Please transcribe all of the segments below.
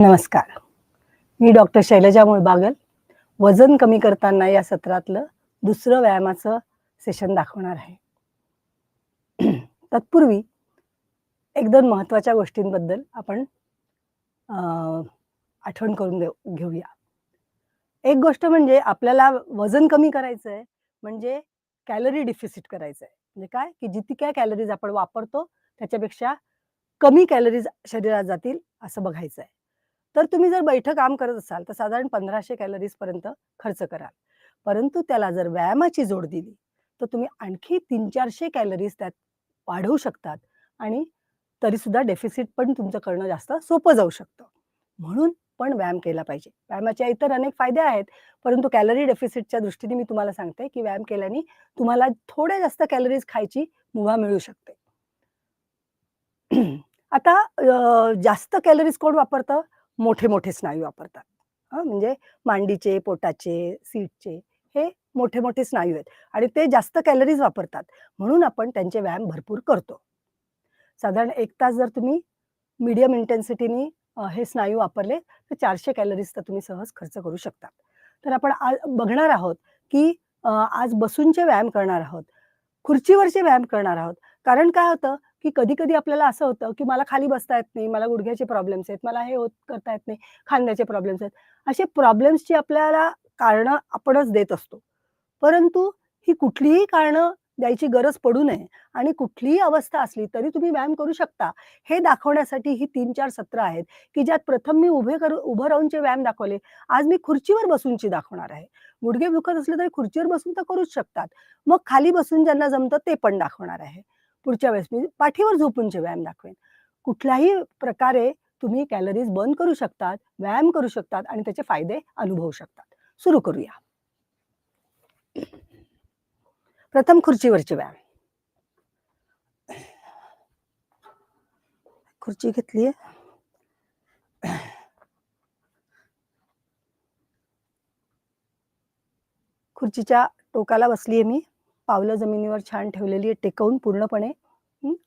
नमस्कार. मी डॉक्टर शैलजा मुळबागल वजन कमी करताना या सत्रातलं दुसरं व्यायामाचं सेशन दाखवणार आहे. तत्पूर्वी एक दोन महत्त्वाच्या गोष्टींबद्दल आपण आठवण करून देऊ घेऊया. एक गोष्ट म्हणजे आपल्याला वजन कमी करायचं आहे म्हणजे कॅलरी डिफिसिट करायचं आहे म्हणजे काय? की जितकी काय कॅलरीज आपण वापरतो त्याच्यापेक्षा कमी कॅलरीज शरीरात जातील असं बघायचं आहे तर तुम्ही जर बैठं काम करत असाल तर साधारण पंधराशे कॅलरीज पर्यंत खर्च कराल. परंतु त्याला जर व्यायामाची जोड दिली तर तुम्ही आणखी तीन चारशे कॅलरीज त्यात वाढवू शकतात आणि तरी सुद्धा डेफिसिट पण तुमचं करणं जास्त सोपं जाऊ शकतं. म्हणून पण व्यायाम केला पाहिजे. व्यायामाचे इतर अनेक फायदे आहेत परंतु कॅलरी डेफिसिटच्या दृष्टीने मी तुम्हाला सांगते की व्यायाम केल्याने तुम्हाला थोड्या जास्त कॅलरीज खायची मुभा मिळू शकते. आता जास्त कॅलरीज कोण वापरतं? मोठे मोठे स्नायू वापरतात. हं, म्हणजे मांडीचे पोटाचे सीटचे हे मोठे मोठे स्नायू आहेत. आणि ते जास्त कॅलरीज वापरतात. म्हणून आपण त्यांचे व्यायाम भरपूर करतो. साधारण एक तास जर तुम्ही मीडियम इंटेन्सिटीनी हे स्नायू वापरले तर चारशे कॅलरीज तर तुम्ही सहज खर्च करू शकता. तर आपण आज बघणार आहोत की आज बसूनचे व्यायाम करणार आहोत खुर्चीवरचे व्यायाम करणार आहोत. कारण काय होतं? की कधी कधी आपल्याला असं होतं की मला खाली बसता येत नाही मला गुडघ्याचे प्रॉब्लेम्स आहेत मला हे होत करता येत नाही खांद्याचे प्रॉब्लेम्स आहेत. असे प्रॉब्लेम्सची आपल्याला कारणं आपणच देत असतो. परंतु ही कुठलीही कारणं द्यायची गरज पडू नये आणि कुठलीही अवस्था असली तरी तुम्ही व्यायाम करू शकता. हे दाखवण्यासाठी ही तीन चार सत्र आहेत की ज्यात प्रथम मी उभे करू उभं राहूनचे व्यायाम दाखवले आज मी खुर्चीवर बसूनची दाखवणार आहे. गुडघे दुखत असले तरी खुर्चीवर बसून तर करूच शकतात. मग खाली बसून ज्यांना जमतं ते पण दाखवणार आहे. पुढच्या वेळेस मी पाठीवर झोपूनचे व्यायाम दाखवेन. कुठल्याही प्रकारे तुम्ही कॅलरीज बर्न करू शकतात व्यायाम करू शकतात आणि त्याचे फायदे अनुभवू शकतात. सुरू करूया. प्रथम खुर्चीवरचे व्यायाम. खुर्ची घेतली खुर्चीच्या टोकाला बसलीये मी. पावलं जमिनीवर छान ठेवलेली आहे टेकवून पूर्णपणे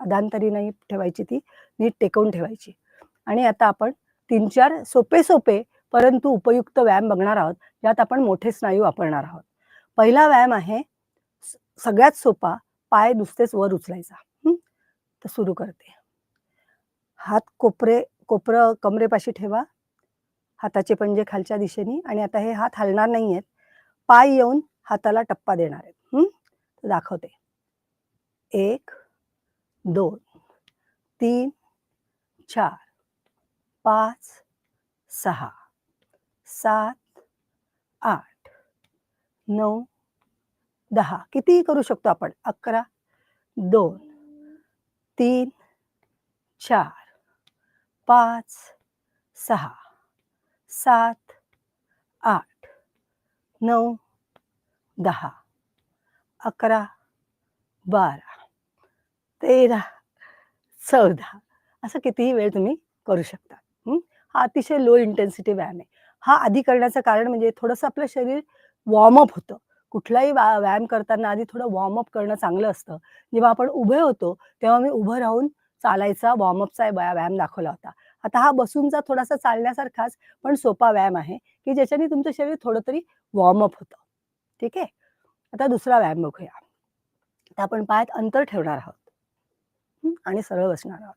अदांतरी नाही ठेवायची ती नीट टेकवून ठेवायची. आणि आता आपण तीन चार सोपे सोपे परंतु उपयुक्त व्यायाम बघणार आहोत. ज्यात आपण मोठे स्नायू वापरणार आहोत. पहिला व्यायाम आहे सगळ्यात सोपा पाय नुसतेच वर उचलायचा. तर सुरू करते. हात कोपरे कोपरं कमरेपाशी ठेवा. हाताचे पंजे खालच्या दिशेने आणि आता हे हात हलणार नाही आहेत पाय येऊन हाताला टप्पा देणार आहेत. दाखवते. एक दोन तीन चार पाच सहा सात आठ नऊ दहा. कितीही करू शकतो आपण. अकरा दोन तीन चार पाच सहा सात आठ नऊ दहा. अकरा बारा तेरा चौदा असं कितीही वेळ तुम्ही करू शकता. हा? अतिशय लो इंटेन्सिटी व्यायाम आहे. हा आधी करण्याचं कारण म्हणजे थोडंसं आपलं शरीर वॉर्मअप होतं. कुठलाही व्या- व्यायाम करताना आधी थोडं वॉर्मअप करणं चांगलं असतं. जेव्हा आपण उभे होतो तेव्हा मी उभं राहून चालायचा वॉर्मअपचा व्यायाम दाखवला होता. आता हा बसूनचा थोडासा चालण्यासारखाच पण सोपा व्यायाम आहे की ज्याच्याने तुमचं शरीर थोडं तरी वॉर्मअप होतं. ठीक आहे? आता दुसरा व्यायाम बघूया. आता आपण पायात अंतर ठेवणार आहोत. आणि सरळ बसणार आहोत.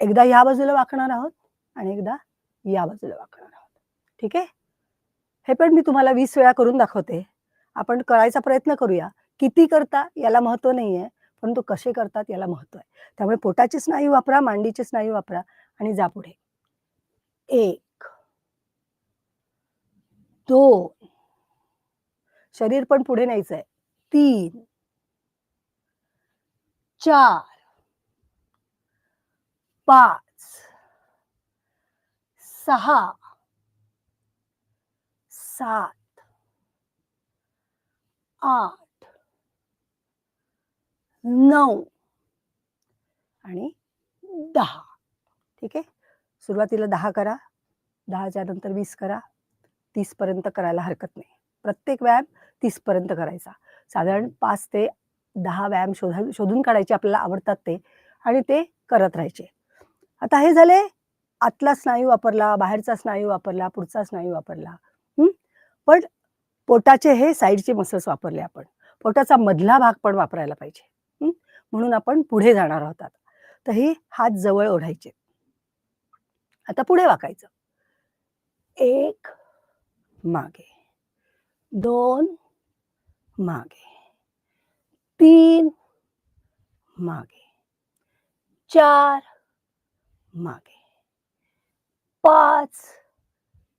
एकदा या बाजूला वाकणार आहोत आणि एकदा या बाजूला वाकणार आहोत. ठीक आहे? हे पण मी तुम्हाला वीस वेळा करून दाखवते. आपण करायचा प्रयत्न करूया. किती करता याला महत्त्व नाही आहे परंतु कसे करतात याला महत्त्व आहे. त्यामुळे पोटाचे स्नायू वापरा मांडीचे स्नायू वापरा आणि जा पुढे. एक दोन शरीर पण पुढे न्यायचं आहे. तीन. चार. पाच. सहा. सात. आठ. नऊ. आणि दहा. ठीक आहे? सुरुवातीला दहा करा. दहाच्या नंतर वीस करा. तीस पर्यंत करायला हरकत नाही. प्रत्येक व्यायाम तीस पर्यंत करायचा. साधारण पाच ते दहा व्यायाम शोधा शोधून काढायचे आपल्याला आवडतात ते आणि ते करत राहायचे. आता हे झाले आतला स्नायू वापरला बाहेरचा स्नायू वापरला पुढचा स्नायू वापरला. पण पोटाचे हे साईडचे मसल्स वापरले आपण. पोटाचा मधला भाग पण वापरायला पाहिजे. म्हणून आपण पुढे जाणार आहोत. आता तर हे हात जवळ ओढायचे. आता पुढे वाकायचं. एक मागे. दोन मागे, तीन मागे, चार मागे, पाच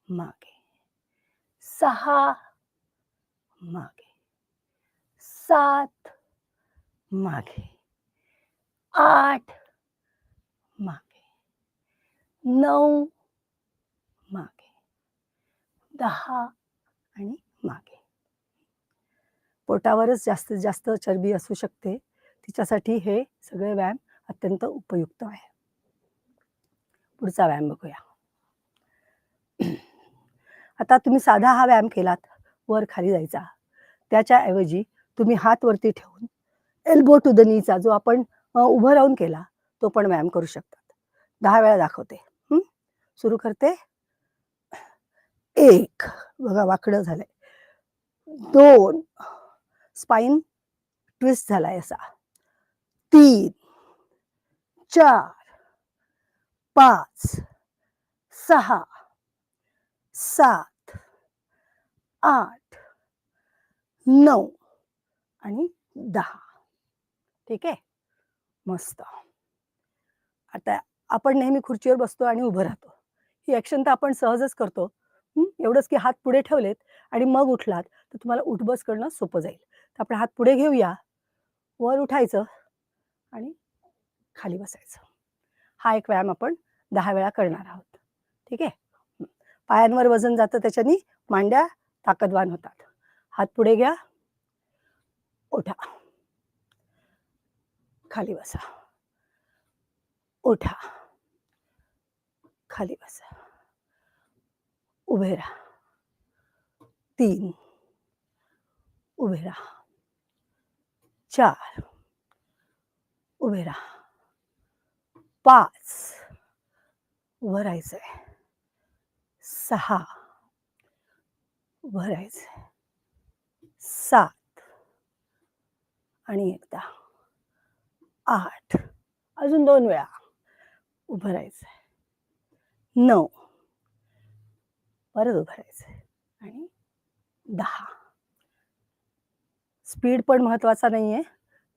मागे, सहा मागे, सात मागे, आठ मागे, नऊ मागे, दहा आणि मागे. पोटावरच जास्तीत जास्त चरबी असू शकते. तिच्यासाठी हे सगळे व्यायाम अत्यंत उपयुक्त आहे पुढचा व्यायाम बघूया. आता तुम्ही साधा हा व्यायाम केलात वर खाली जायचा. त्याच्याऐवजी तुम्ही हात वरती ठेवून एल्बो टू द नीचा जो आपण उभं राहून केला तो पण व्यायाम करू शकतात. दहा वेळा दाखवते. सुरू करते. एक. बघा वाकडं झालंय. दोन स्पाइन ट्विस्ट झालाय असा. तीन चार पाच सहा सात आठ नऊ आणि दहा. ठीक आहे? मस्त. आता आपण नेहमी खुर्चीवर बसतो आणि उभं राहतो. ही ॲक्शन तर आपण सहजच करतो. एवढंच की हात पुढे ठेवलेत आणि मग उठलात तर तुम्हाला उठबस करणं सोपं जाईल. तर आपण हात पुढे घेऊया वर उठायचं आणि खाली बसायचं. हा एक व्यायाम आपण दहा वेळा करणार आहोत. ठीक आहे? पायांवर वजन जातं त्याच्यानी मांड्या ताकदवान होतात. हात पुढे घ्या. उठा. खाली बसा. उठा. खाली बसा. उभे राहा. तीन. उभे राहा. चार. उभे राहा. पाच. उभं राहायचंय. सहा. उभं राहायचंय. सात. आणि एकदा. आठ. अजून दोन वेळा. उभं राहायचंय. नऊ. परत उभारायचं आणि दहा. स्पीड पण महत्त्वाचा आहे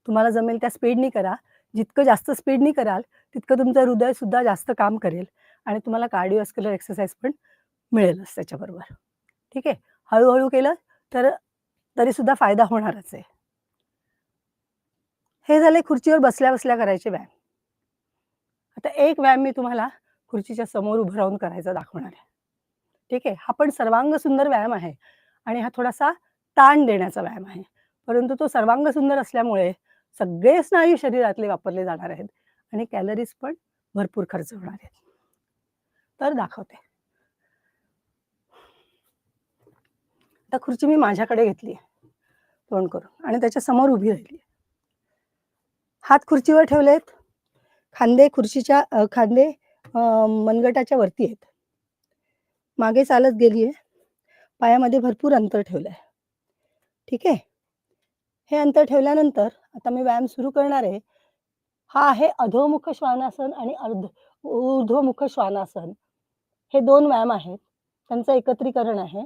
तुम्हाला जमेल त्या स्पीडनी करा. जितकं जास्त स्पीडनी कराल तितकं तुमचं हृदय सुद्धा जास्त काम करेल आणि तुम्हाला कार्डिओस्क्युलर एक्सरसाइज पण मिळेलच त्याच्याबरोबर. ठीक आहे? हळूहळू केलं तर तरी सुद्धा फायदा होणारच आहे. हे झाले खुर्चीवर बसल्या बसल्या करायचे व्यायाम. आता एक व्यायाम मी तुम्हाला खुर्चीच्या समोर उभं राहून करायचा दाखवणार आहे. ठीक आहे? हा पण सर्वांग सुंदर व्यायाम आहे आणि हा थोडासा ताण देण्याचा व्यायाम आहे. परंतु तो सर्वांग सुंदर असल्यामुळे सगळे स्नायू शरीरातले वापरले जाणार आहेत आणि कॅलरीज पण भरपूर खर्च होणार आहेत. तर दाखवते. आता खुर्ची मी माझ्याकडे घेतली तोंड करून आणि त्याच्यासमोर उभी राहिली हात खुर्चीवर ठेवलेत. खांदे खुर्चीच्या खांदे मनगटाच्या वरती आहेत. मागे चालत गेलीये. पायामध्ये भरपूर अंतर ठेवलंय. ठीक आहे? हे अंतर ठेवल्यानंतर आता मी व्यायाम सुरू करणार आहे. हा आहे अधोमुख श्वानासन आणि अर्ध ऊर्ध्वमुख श्वानासन. हे दोन व्यायाम आहेत. त्यांचं एकत्रीकरण आहे.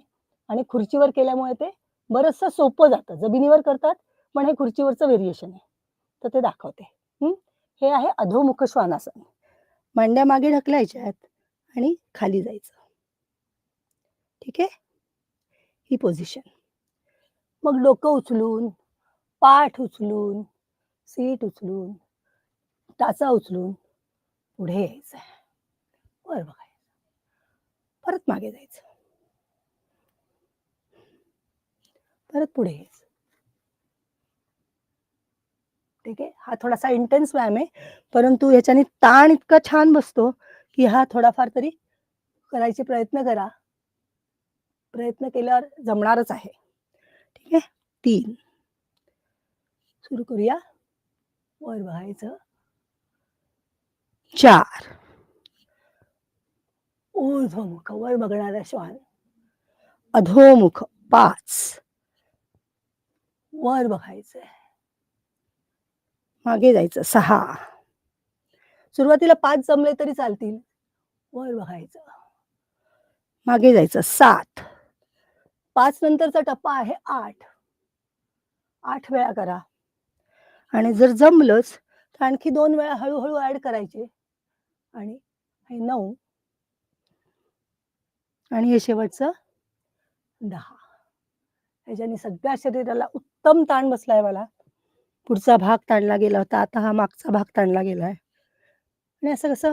आणि खुर्चीवर केल्यामुळे ते बरंचसं सोपं जातं. जमिनीवर करतात पण हे खुर्चीवरचं व्हेरिएशन आहे. तर ते दाखवते. हे आहे अधोमुख श्वानासन. मांड्या मागे ढकलायच्या आहेत आणि खाली जायचं. ठीक आहे? ही पोझिशन मग डोकं उचलून पाठ उचलून सीट उचलून टाचा उचलून पुढे यायचं. वर बघायचं. परत मागे जायचं. परत पुढे यायचं. ठीक आहे? हा थोडासा इंटेन्स व्यायाम आहे. परंतु ह्याच्याने ताण इतका छान बसतो की हा थोडाफार तरी करायचे प्रयत्न करा. प्रयत्न केल्यावर जमणारच आहे. ठीक आहे? तीन. सुरू करूया. वर बघायचं. चार. ऊर्ध्वमुख वर बघणारा श्वान. अधोमुख पाच. वर बघायचंय. मागे जायचं सहा. सुरुवातीला पाच जमले तरी चालतील. वर बघायचं. मागे जायचं सात. पाच नंतरचा टप्पा आहे आठ. आठ वेळा करा. आणि जर जमलंच तर आणखी दोन वेळा हळूहळू ऍड करायचे. आणि हे नऊ. आणि हे शेवटचं दहा. ह्याच्याने सगळ्या शरीराला उत्तम ताण बसलाय मला. पुढचा भाग ताणला गेला होता आता हा मागचा भाग ताणला गेलाय. आणि असं कसं?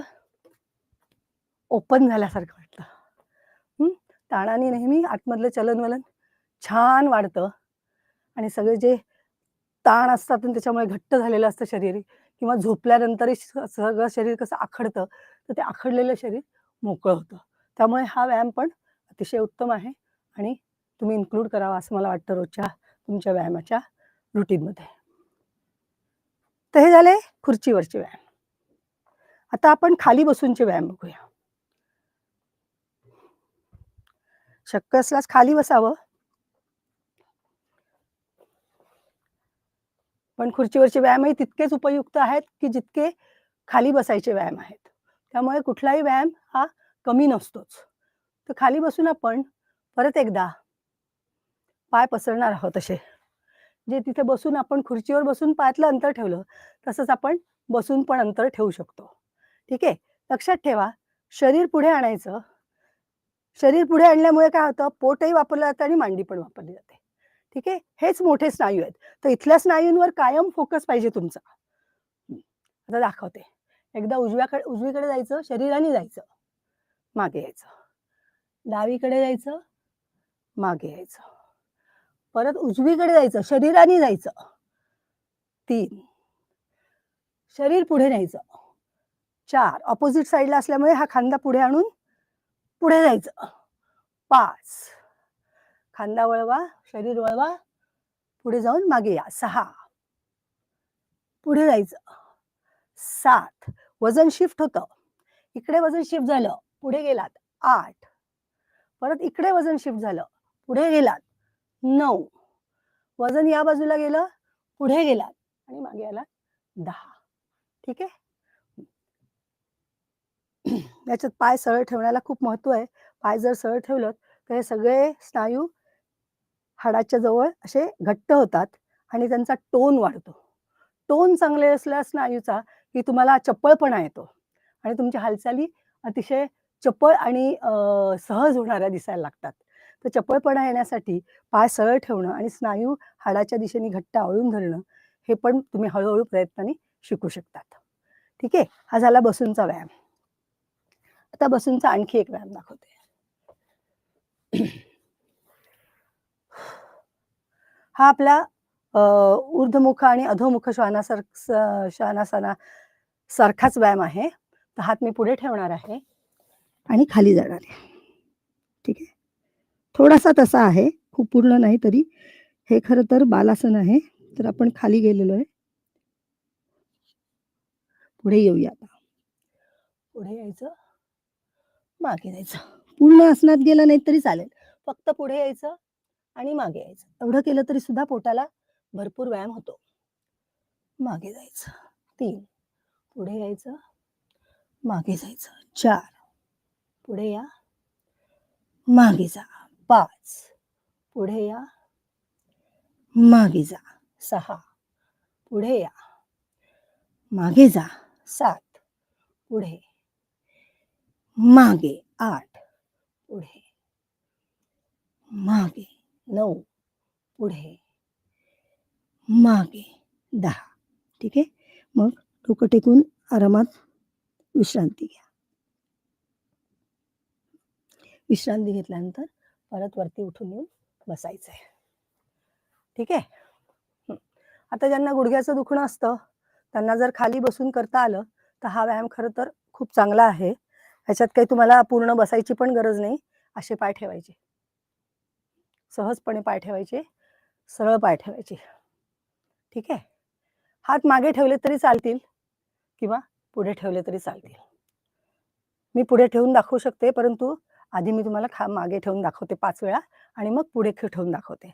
ओपन झाल्यासारखं ताणाने नेहमी आतमधलं चलनवलन छान वाढतं. आणि सगळे जे ताण असतात आणि त्याच्यामुळे घट्ट झालेलं असतं शरीर किंवा झोपल्यानंतरही सगळं शरीर कसं आखडतं तर ते आखडलेलं शरीर मोकळं होतं. त्यामुळे हा व्यायाम पण अतिशय उत्तम आहे आणि तुम्ही इन्क्लूड करावा असं मला वाटतं रोजच्या तुमच्या व्यायामाच्या रुटीनमध्ये तर हे झाले खुर्चीवरचे व्यायाम. आता आपण खाली बसूनचे व्यायाम बघूया. शक्य असल्यास खाली बसावं. पण खुर्चीवरचे व्यायामही तितकेच उपयुक्त आहेत की जितके खाली बसायचे व्यायाम आहेत. त्यामुळे कुठलाही व्यायाम हा कमी नसतोच. तर खाली बसून आपण परत एकदा पाय पसरणार आहोत असे. जे तिथे बसून आपण खुर्चीवर बसून पायातलं अंतर ठेवलं तसंच आपण बसून पण अंतर ठेवू शकतो. ठीक आहे? लक्षात ठेवा शरीर पुढे आणायचं शरीर पुढे आणल्यामुळे काय होतं? पोटही वापरलं जातं आणि मांडी पण वापरली जाते. ठीक आहे? हेच मोठे स्नायू आहेत. तर इथल्या स्नायूंवर कायम फोकस पाहिजे तुमचा. आता दाखवते. एकदा उजव्याकडे उजवीकडे जायचं शरीराने जायचं. मागे यायचं. डावीकडे जायचं मागे यायचं. परत उजवीकडे जायचं शरीराने जायचं. तीन. शरीर पुढे न्यायचं. चार. ऑपोजिट साईडला असल्यामुळे हा खांदा पुढे आणून पुढे जायचं. पाच. खांदा वळवा शरीर वळवा. पुढे जाऊन मागे या. सहा. पुढे जायचं. सात. वजन शिफ्ट होतं. इकडे वजन शिफ्ट झालं. पुढे गेलात. आठ. परत इकडे वजन शिफ्ट झालं. पुढे गेलात. नऊ. वजन या बाजूला गेलं. पुढे गेलात. आणि मागे आलात दहा. ठीक आहे? याच्यात पाय सरळ ठेवण्याला खूप महत्त्व आहे. पाय जर सरळ ठेवलं तर हे सगळे स्नायू हाडाच्या जवळ असे घट्ट होतात आणि त्यांचा टोन वाढतो. टोन चांगले असल्या स्नायूचा की तुम्हाला चप्पळपणा येतो आणि तुमच्या हालचाली अतिशय चपळ आणि सहज होणाऱ्या दिसायला लागतात. तर चपळपणा येण्यासाठी पाय सरळ ठेवणं आणि स्नायू हाडाच्या दिशेने घट्ट आवळून धरणं हे पण तुम्ही हळूहळू प्रयत्नाने शिकू शकतात. ठीक आहे? हा झाला बसूनचा व्यायाम. आता बसूनचा आणखी एक व्यायाम दाखवते. हा आपला ऊर्धमुख ऊर्ध्वमुख आणि अधोमुख श्वानासार श्वानासाना सारखाच व्यायाम आहे. तर हात मी पुढे ठेवणार आहे आणि खाली जाणार आहे. ठीक आहे? थोडासा तसा आहे. खूप पूर्ण नाही तरी. हे खरं तर बालासन आहे. तर आपण खाली गेलेलो आहे. पुढे येऊया आता. पुढे यायचं. मागे जायचं पूर्ण आसनात गेलं नाही तरी चालेल. फक्त पुढे यायचं आणि मागे यायचं. एवढं केलं तरी सुद्धा पोटाला भरपूर व्यायाम होतो. मागे जायचं. तीन. पुढे यायचं. मागे जायचं. चार. पुढे या. मागे जा. पाच. पुढे या. मागे जा. सहा. पुढे या. मागे जा. सात. पुढे. मागे आठ. पुढे. मागे नऊ. पुढे. मागे दहा. ठीक आहे? मग डोकं टेकून आरामात विश्रांती घ्या. विश्रांती घेतल्यानंतर परत वरती उठून येऊन बसायचं आहे ठीक आहे? आता ज्यांना गुडघ्याचं दुखणं असतं त्यांना जर खाली बसून करता आलं तर हा व्यायाम खरं तर खूप चांगला आहे. ह्याच्यात काही तुम्हाला पूर्ण बसायची पण गरज नाही. असे पाय ठेवायचे. सहजपणे पाय ठेवायचे. सरळ पाय ठेवायचे. ठीक आहे? हात मागे ठेवले तरी चालतील किंवा पुढे ठेवले तरी चालतील. मी पुढे ठेवून दाखवू शकते परंतु आधी मी तुम्हाला खा मागे ठेवून दाखवते पाच वेळा आणि मग पुढे ठेवून दाखवते.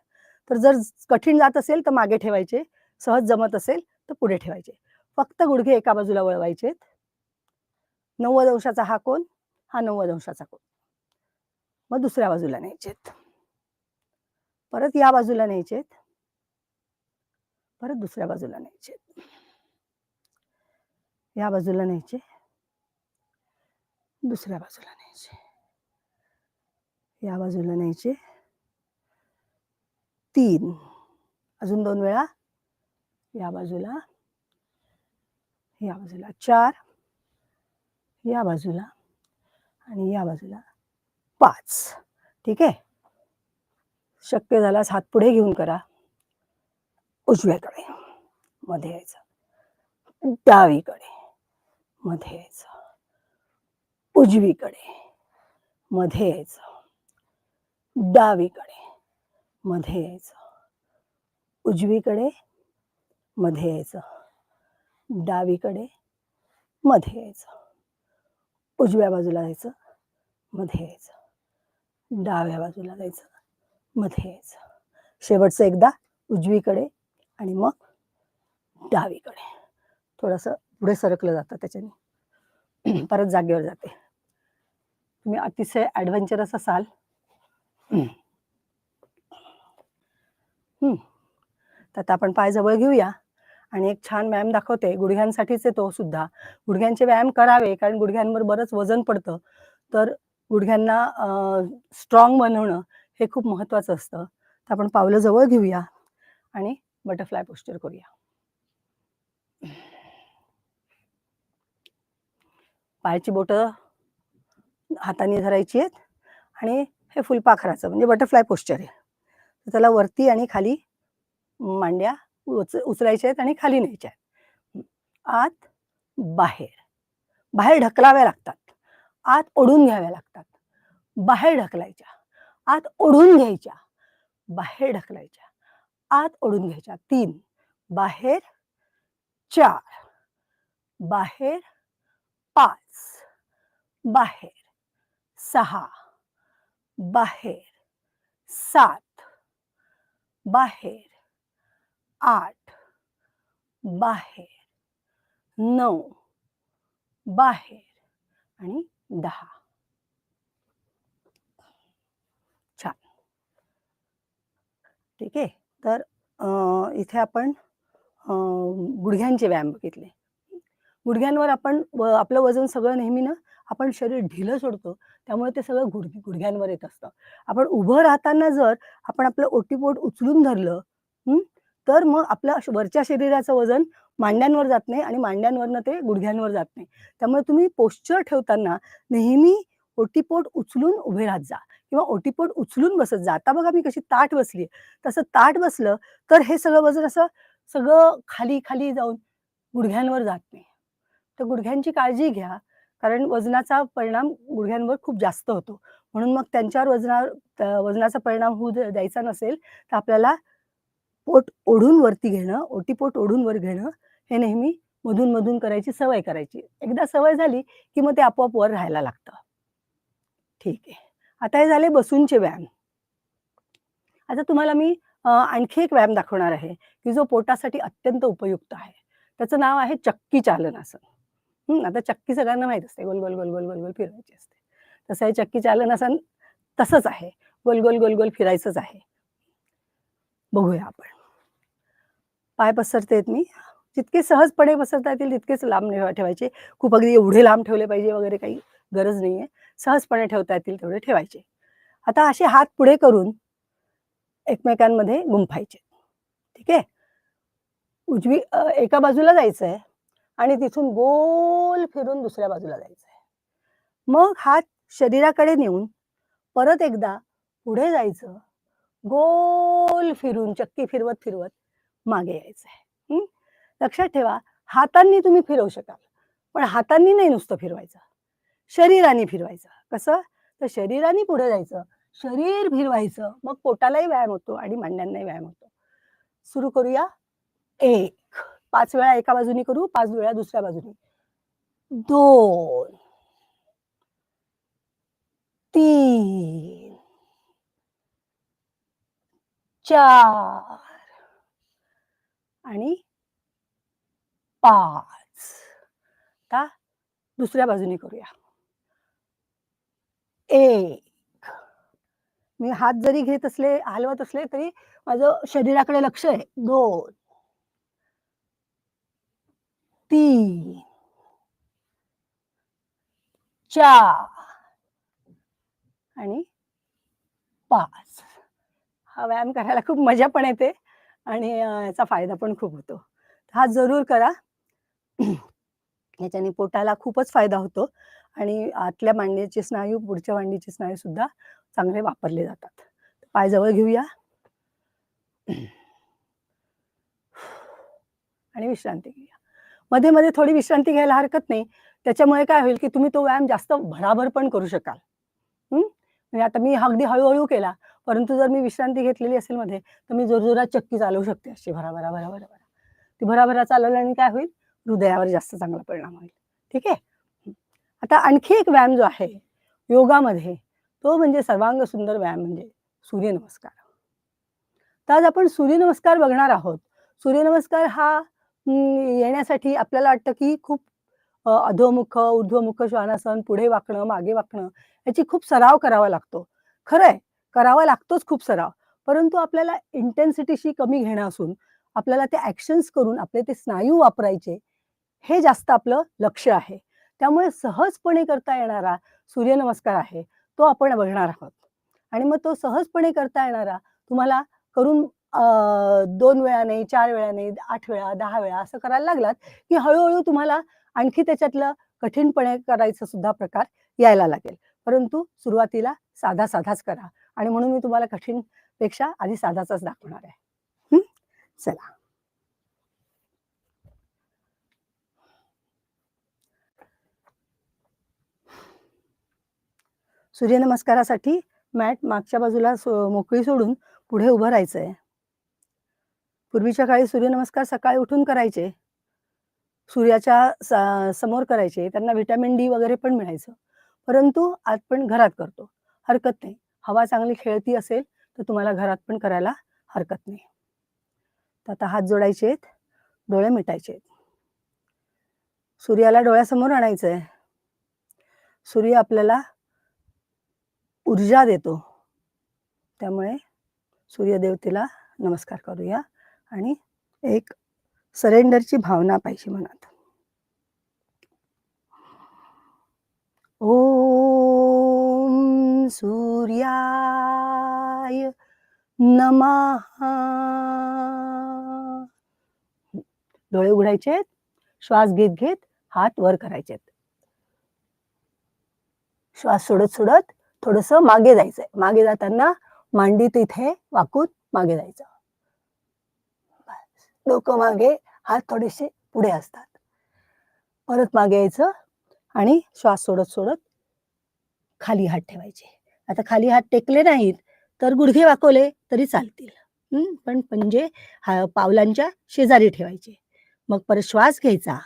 तर जर कठीण जात असेल तर मागे ठेवायचे. सहज जमत असेल तर पुढे ठेवायचे. फक्त गुडघे एका बाजूला वळवायचे नव्वद अंशाचा हा कोण हा नव्वद अंशाचा कोण मग दुसऱ्या बाजूला न्यायचेत परत या बाजूला न्यायचेत परत दुसऱ्या बाजूला न्यायचे या बाजूला न्यायचे दुसऱ्या बाजूला न्यायचे. या बाजूला न्यायचे तीन. अजून दोन वेळा. या बाजूला या बाजूला चार. या बाजूला आणि या बाजूला पाच. ठीक आहे? शक्य झाल्यास हात पुढे घेऊन करा. उजव्याकडे. मध्ये यायचं. डावीकडे. मध्ये यायचं. उजवीकडे. मध्ये यायचं. डावीकडे. मध्ये यायचं. उजवीकडे. मध्ये यायचं. डावीकडे. मध्ये यायचं. उजव्या बाजूला जायचं मध्ये यायचं. डाव्या बाजूला जायचं मध्ये यायचं. शेवटचं एकदा उजवीकडे आणि मग डावीकडे. थोडंसं पुढे सरकलं जातं त्याच्याने. परत जागेवर जाते. तुम्ही अतिशय ॲडव्हेंचरस असाल. तर आता आपण पाय जवळ घेऊया. आणि एक छान व्यायाम दाखवते. गुडघ्यांसाठीच आहे तो सुद्धा. गुडघ्यांचे व्यायाम करावे कारण गुडघ्यांवर बरंच वजन पडतं. तर गुडघ्यांना स्ट्रॉंग बनवणं हे खूप महत्वाचं असतं. तर आपण पावलं जवळ घेऊया आणि बटरफ्लाय पोस्चर करूया. पायाची बोटं हाताने धरायची आहेत आणि हे फुलपाखराचं म्हणजे बटरफ्लाय पोस्चर आहे. त्याला वरती आणि खाली मांड्या उच उचलायच्या आहेत आणि खाली न्यायच्या आहेत. आत बाहेर. बाहेर ढकलाव्या लागतात. आत ओढून घ्याव्या लागतात. बाहेर ढकलायच्या. आत ओढून घ्यायच्या. बाहेर ढकलायच्या. आत ओढून घ्यायच्या. तीन. बाहेर चार. बाहेर पाच. बाहेर सहा. बाहेर सात. बाहेर आठ. बाहेर. नऊ. बाहेर. आणि दहा. छान. ठीक आहे. तर इथे आपण गुडघ्यांचे व्यायाम बघितले. गुडघ्यांवर आपण व- आपलं वजन सगळं नेहमी ना आपण शरीर ढिलं सोडतो. त्यामुळे ते सगळं गुड गुडघ्यांवर येत असतं. आपण उभं राहताना जर आपण आपलं ओटीपोट उचलून धरलं तर मग आपलं वरच्या शरीराचं वजन मांड्यांवर जात नाही आणि मांड्यांवरनं ते गुडघ्यांवर जात नाही. त्यामुळे तुम्ही पोश्चर ठेवताना नेहमी ओटीपोट उचलून उभे राहत जा किंवा ओटीपोट उचलून बसत जा. आता बघा मी कशी ताट बसली तसं ताट बसलं तर हे सगळं वजन असं सगळं खाली खाली जाऊन गुडघ्यांवर जात नाही. तर गुडघ्यांची काळजी घ्या कारण वजनाचा परिणाम गुडघ्यांवर खूप जास्त होतो. म्हणून मग त्यांच्यावर वजना वजनाचा परिणाम होऊ द्यायचा नसेल तर आपल्याला पोट ओढून वरती घेणं ओटीपोट ओढून वर घेणं हे नेहमी मधून मधून करायची सवय करायची. एकदा सवय झाली की मग ते आपोआप वर राहायला लागतं. ठीक आहे. आता हे झाले बसूनचे व्यायाम. आता तुम्हाला मी आणखी एक व्यायाम दाखवणार आहे की जो पोटासाठी अत्यंत उपयुक्त आहे. त्याचं नाव आहे चक्की चालनासन. हं, आता चक्की सगळ्यांना माहीत असते. गोल गोल गोल गोल गोल गोल फिरवायची असते. तसं हे चक्की चालनासन तसंच आहे. गोल गोल गोल गोल फिरायचंच आहे. बघूया आपण. पाय पसरतेत मी. जितके सहजपणे पसरता येतील तितकेच लांब ठेवायचे. खूप अगदी एवढे लांब ठेवले पाहिजे वगैरे काही गरज नाहीये. सहजपणे ठेवता येतील तेवढे ठेवायचे. आता असे हात पुढे करून एकमेकांमध्ये गुंफायचे. ठीक आहे? उजवी एका बाजूला जायचं आहे आणि तिथून गोल फिरून दुसऱ्या बाजूला जायचं आहे मग हात शरीराकडे नेऊन परत एकदा पुढे जायचं गोल फिरून चक्की फिरवत फिरवत मागे यायचं आहे लक्षात ठेवा हातांनी तुम्ही फिरवू शकाल पण हातांनी नाही नुसतं फिरवायचं. शरीराने फिरवायचं. कसं? तर शरीराने पुढे जायचं. शरीर फिरवायचं. मग पोटालाही व्यायाम होतो आणि मांड्यांनाही व्यायाम होतो. सुरू करूया. एक पाच वेळा एका बाजूनी करू पाच वेळा दुसऱ्या बाजूनी. दोन तीन चार आणि पाच. आता दुसऱ्या बाजूने करूया. एक. मी हात जरी घेत असले हलवत असले तरी माझं शरीराकडे लक्ष आहे. दोन. तीन. चार. आणि पाच. हा व्यायाम करायला खूप मजा पण येते आणि याचा फायदा पण खूप होतो. हा जरूर करा. याच्याने पोटाला खूपच फायदा होतो आणि आतल्या मांडीचे स्नायू पुढच्या मांडीचे स्नायू सुद्धा चांगले वापरले जातात. पाय जवळ घेऊया. आणि विश्रांती घेऊया. मध्ये मध्ये थोडी विश्रांती घ्यायला हरकत नाही. त्याच्यामुळे काय होईल की तुम्ही तो व्यायाम जास्त भराभर पण करू शकाल. म्हणजे आता मी अगदी हळूहळू केला परंतु जर मी विश्रांती घेतलेली असेल मध्ये तर मी जोरजोरात चक्की चालवू शकते अशी. भराभरा भराभरा भरा ती भराभरा चालवल्याने काय होईल? हृदयावर जास्त चांगला परिणाम होईल. ठीक आहे? आता आणखी एक व्यायाम जो आहे योगामध्ये तो म्हणजे सर्वांग सुंदर व्यायाम म्हणजे सूर्यनमस्कार. तर आज आपण सूर्यनमस्कार बघणार आहोत. सूर्यनमस्कार हा येण्यासाठी आपल्याला वाटतं की खूप अधोमुख ऊर्ध्वमुख श्वानासन पुढे वाकणं मागे वाकणं याची खूप सराव करावा लागतो. खरंय करावा लागतोच खूप सराव. परंतु आपल्याला इंटेन्सिटीशी कमी घेणं असून आपल्याला ते ऍक्शन्स करून आपले ते स्नायू वापरायचे हे जास्त आपलं लक्ष आहे. त्यामुळे सहजपणे करता येणारा सूर्यनमस्कार आहे तो आपण बघणार आहोत. आणि मग तो सहजपणे करता येणारा तुम्हाला करून दोन वेळा नाही चार वेळा नाही आठ वेळा दहा वेळा असं करायला लागलात की हळूहळू तुम्हाला आणखी त्याच्यातलं कठीणपणे करायचा सुद्धा प्रकार यायला लागेल. परंतु सुरुवातीला साधा साधाच करा आणि म्हणून मी तुम्हाला कठीणपेक्षा आधी साधाचाच दाखवणार आहे. चला. सूर्यनमस्कारासाठी मॅट मागच्या बाजूला सो- मोकळी सोडून पुढे उभं राहायचंय. पूर्वीच्या काळी सूर्यनमस्कार सकाळी उठून करायचे. सूर्याच्या समोर करायचे त्यांना व्हिटॅमिन डी वगैरे पण मिळायचं. परंतु आज पण घरात करतो. हरकत नाही. हवा चांगली खेळती असेल तर तुम्हाला घरात पण करायला हरकत नाही. तर आता हात जोडायचे आहेत. डोळे मिटायचे आहेत. सूर्याला डोळ्यासमोर आणायचंय. सूर्य आपल्याला ऊर्जा देतो. त्यामुळे सूर्यदेवतेला नमस्कार करूया. आणि एक सरेंडरची भावना पाहिजे मनात. ओम सूर्याय नमः. डोळे उघडायचे श्वास घेत घेत हात वर करायचे. श्वास सोडत सोडत थोडस मागे जायचंय. मागे जाताना मांडी तिथे वाकून मागे जायचं. डोकं मागे हात थोडेसे पुढे असतात. परत मागे यायचं आणि श्वास सोडत सोडत खाली हात ठेवायचे. आता खाली हात टेकले नाहीत तर गुडघे वाकवले तरी चालतील. पण पंजे हा पावलांच्या शेजारी ठेवायचे. मग परत श्वास घ्यायचा.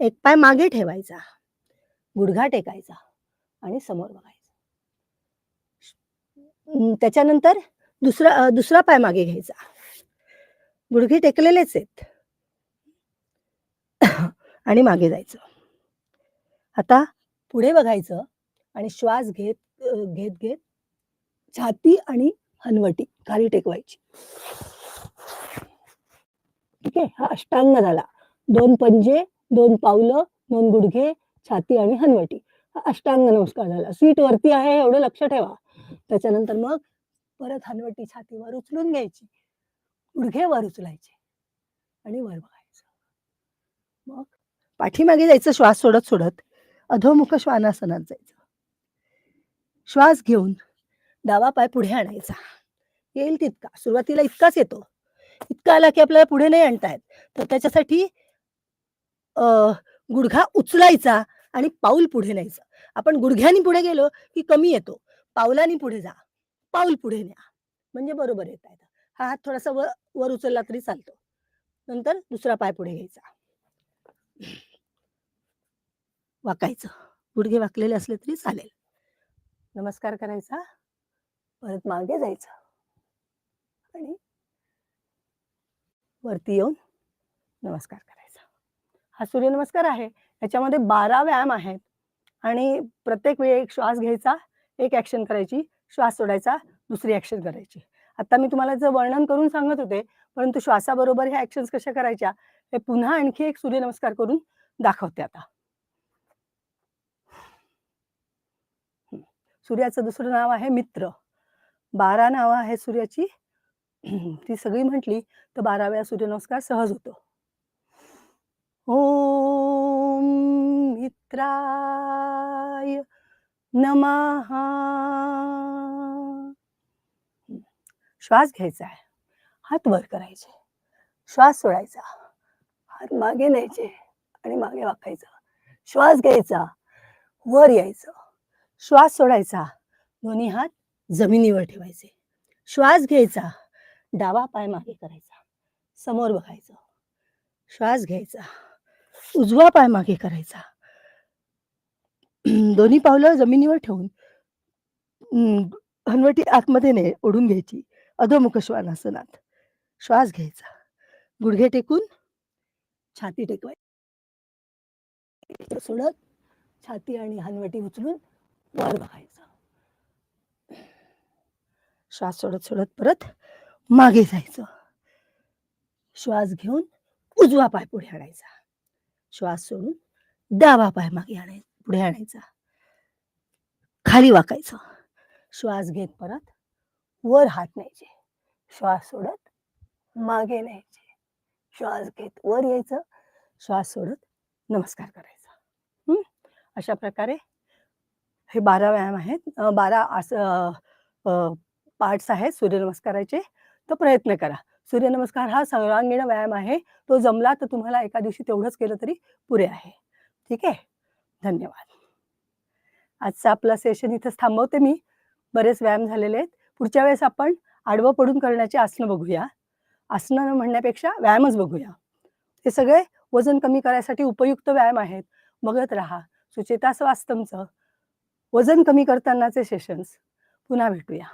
एक पाय मागे ठेवायचा. गुडघा टेकायचा आणि समोर बघायचा. त्याच्यानंतर दुसरा दुसरा पाय मागे घ्यायचा. गुडघे टेकलेलेच आहेत. आणि मागे जायचं. आता पुढे बघायचं आणि श्वास घेत घेत घेत छाती आणि हनवटी खाली टेकवायची. ठीक आहे? हा अष्टांग झाला. दोन पंजे दोन पावलं दोन गुडघे छाती आणि हनवटी. हा अष्टांग नमस्कार झाला. सीट वरती आहे एवढं लक्ष ठेवा. त्याच्यानंतर मग परत हनवटी छातीवर उचलून घ्यायची. गुडघे वर उचलायचे आणि वर बघायचं मग पाठीमागे जायचं श्वास सोडत सोडत अधोमुख श्वानासनात जायचं. श्वास घेऊन डावा पाय पुढे आणायचा. येईल तितका. सुरुवातीला इतकाच येतो. इतका आला की आपल्याला पुढे नाही आणता येत. तर त्याच्यासाठी गुडघा उचलायचा आणि पाऊल पुढे न्यायचं. आपण गुडघ्यानी पुढे गेलो की कमी येतो. पावलानी पुढे जा. पाऊल पुढे न्या. म्हणजे बरोबर येत आहे हा हात थोडासा वर वर उचलला तरी चालतो. नंतर दुसरा पाय पुढे घ्यायचा. वाकायचं. गुडघे वाकलेले असले तरी चालेल. नमस्कार करायचा. परत मागे जायचं. आणि वरती येऊन नमस्कार करायचा. हा सूर्यनमस्कार आहे. याच्यामध्ये बारा व्यायाम आहेत. आणि प्रत्येक वेळी एक श्वास घ्यायचा एक ऍक्शन करायची श्वास सोडायचा दुसरी ॲक्शन करायची. आता मी तुम्हाला जर वर्णन करून सांगत होते परंतु श्वासाबरोबर ह्या ऍक्शन कशा करायच्या हे पुन्हा आणखी एक सूर्यनमस्कार करून दाखवते आता. सूर्याचं दुसरं नाव आहे मित्र. बारा नाव आहे सूर्याची. ती सगळी म्हटली तर बारा वेळा सूर्यनमस्कार सहज होतो. ओम मित्राय नमः. श्वास घ्यायचा आहे. हात वर करायचे. श्वास सोडायचा. हात मागे न्यायचे आणि मागे वाकायचा. श्वास घ्यायचा. वर यायचं. श्वास सोडायचा. दोन्ही हात जमिनीवर ठेवायचे. श्वास घ्यायचा. डावा पाय मागे करायचा. समोर बघायचं. श्वास घ्यायचा. उजवा पाय मागे करायचा. दोन्ही पावलं जमिनीवर ठेवून हनवटी आतमध्ये ने ओढून घ्यायची. अधोमुख श्वानासनात. श्वास घ्यायचा. गुडघे टेकून छाती टेकवायची. सोडत छाती आणि हनवटी उचलून वर बघायचं. श्वास सोडत सोडत परत मागे जायचं. श्वास घेऊन उजवा पाय पुढे आणायचा. श्वास सोडून डावा पाय मागे आणाय पुढे आणायचा. खाली वाकायचं. श्वास घेत परत वर हात न्यायचे. श्वास सोडत मागे न्यायचे. श्वास घेत वर यायचं. श्वास सोडत नमस्कार करायचा. अशा प्रकारे हे बारा व्यायाम आहेत. बारा आस पार्ट्स आहेत सूर्यनमस्काराचे. तर प्रयत्न करा. सूर्यनमस्कार हा सर्वांगीण व्यायाम आहे. तो जमला तर तुम्हाला एका दिवशी तेवढंच केलं तरी पुरे आहे. ठीक आहे? धन्यवाद. आजचं आपलं सेशन इथंच थांबवते मी. बरेच व्यायाम झालेले आहेत. पुढच्या वेळेस आपण आडवं पडून करण्याची आसनं बघूया. आसनं म्हणण्यापेक्षा व्यायामच बघूया. हे सगळे वजन कमी करायसाठी उपयुक्त व्यायाम आहेत. बघत राहा. सुचेता स्वास्तमचं वजन कमी करतानाचे सेशन्स पुन्हा भेटूया.